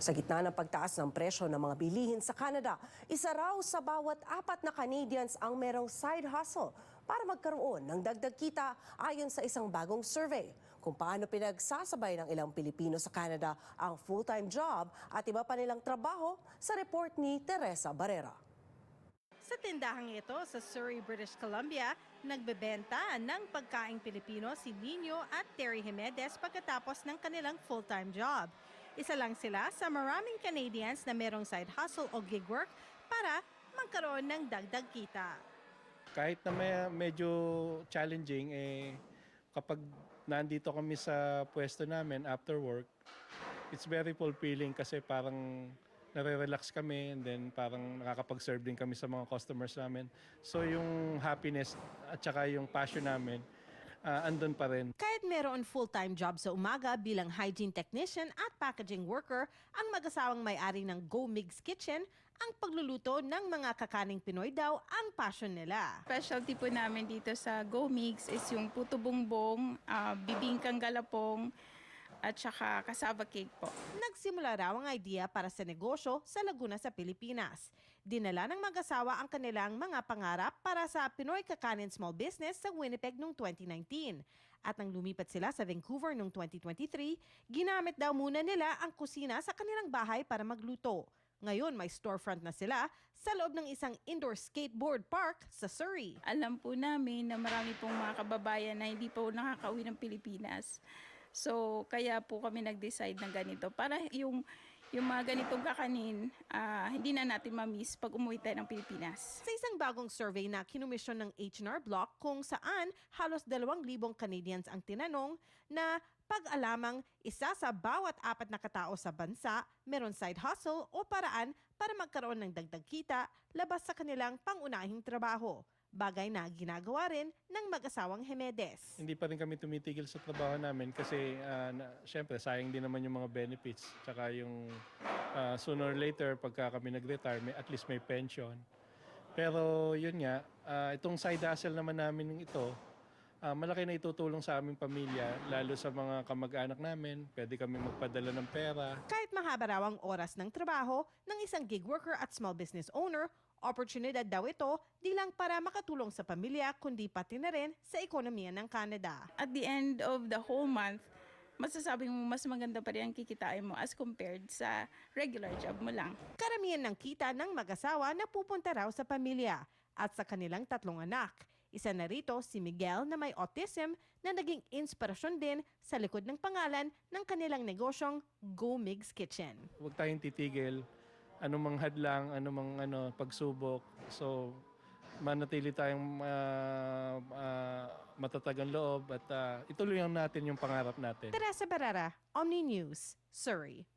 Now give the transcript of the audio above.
Sa gitna ng pagtaas ng presyo ng mga bilihin sa Canada, isa raw sa bawat apat na Canadians ang merong side hustle para magkaroon ng dagdag kita ayon sa isang bagong survey kung paano pinagsasabay ng ilang Pilipino sa Canada ang full-time job at iba pa nilang trabaho sa report ni Teresa Barrera. Sa tindahang ito sa Surrey, British Columbia, nagbebenta ng pagkaing Pilipino si Nino at Terry Jimenez pagkatapos ng kanilang full-time job. Isa lang sila sa maraming Canadians na merong side hustle o gig work para magkaroon ng dagdag kita. kahit na may, medyo challenging, eh, kapag nandito kami sa pwesto namin after work, it's very fulfilling kasi parang nare-relax kami and then parang nakakapag-serve din kami sa mga customers namin. So yung happiness at saka yung passion namin, ah, andun pa rin. Kahit meron full-time job sa umaga bilang hygiene technician at packaging worker, ang mag-asawang may-ari ng Go Migs Kitchen, ang pagluluto ng mga kakaning Pinoy daw ang passion nila. Specialty po namin dito sa Go Mix is yung puto bongbong, ah, bibingkang galapong, at saka cassava cake po. Nagsimula raw ang idea para sa negosyo sa Laguna sa Pilipinas. Dinala ng mag-asawa ang kanilang mga pangarap para sa Pinoy Kakanin Small Business sa Winnipeg noong 2019. At nang lumipat sila sa Vancouver noong 2023, ginamit daw muna nila ang kusina sa kanilang bahay para magluto. Ngayon may storefront na sila sa loob ng isang indoor skateboard park sa Surrey. Alam po namin na marami pong mga kababayan na hindi po nakakauwi ng Pilipinas. So, kaya po kami nag-decide ng ganito para yung yung mga ganitong kakanin, ah, hindi na natin ma-miss pag umuwi tayo ng Pilipinas. Sa isang bagong survey na kinumisyon ng H&R Block kung saan halos 2,000 Canadians ang tinanong na pag-alamang isa sa bawat apat na katao sa bansa meron side hustle o paraan para magkaroon ng dagdag kita labas sa kanilang pangunahing trabaho. Bagay na ginagawa rin ng mag-asawang Hemedes. Hindi pa rin kami tumitigil sa trabaho namin kasi ah, na, syempre sayang din naman yung mga benefits tsaka yung ah, sooner or later pagka kami nag-retire may, at least may pension. Pero yun nga, ah, itong side hustle naman namin ito, ah, malaki na itutulong sa aming pamilya, lalo sa mga kamag-anak namin. Pwede kami magpadala ng pera. Kahit mahaba raw ang oras ng trabaho ng isang gig worker at small business owner, oportunidad daw ito di lang para makatulong sa pamilya kundi pati na rin sa ekonomiya ng Canada. At the end of the whole month, masasabi mo mas maganda pa rin ang kikitain mo as compared sa regular job mo lang. Karamihan ng kita ng mag-asawa na pupunta raw sa pamilya at sa kanilang tatlong anak. Isa na rito si Miguel na may autism na naging inspirasyon din sa likod ng pangalan ng kanilang negosyong Go Migs Kitchen. Huwag tayong titigil. Anumang hadlang, anumang ano, pagsubok. So, manatili tayong ah, ah, matatagang loob at ah, ituloy natin yung pangarap natin. Teresa Barrera, Omni News, Surrey.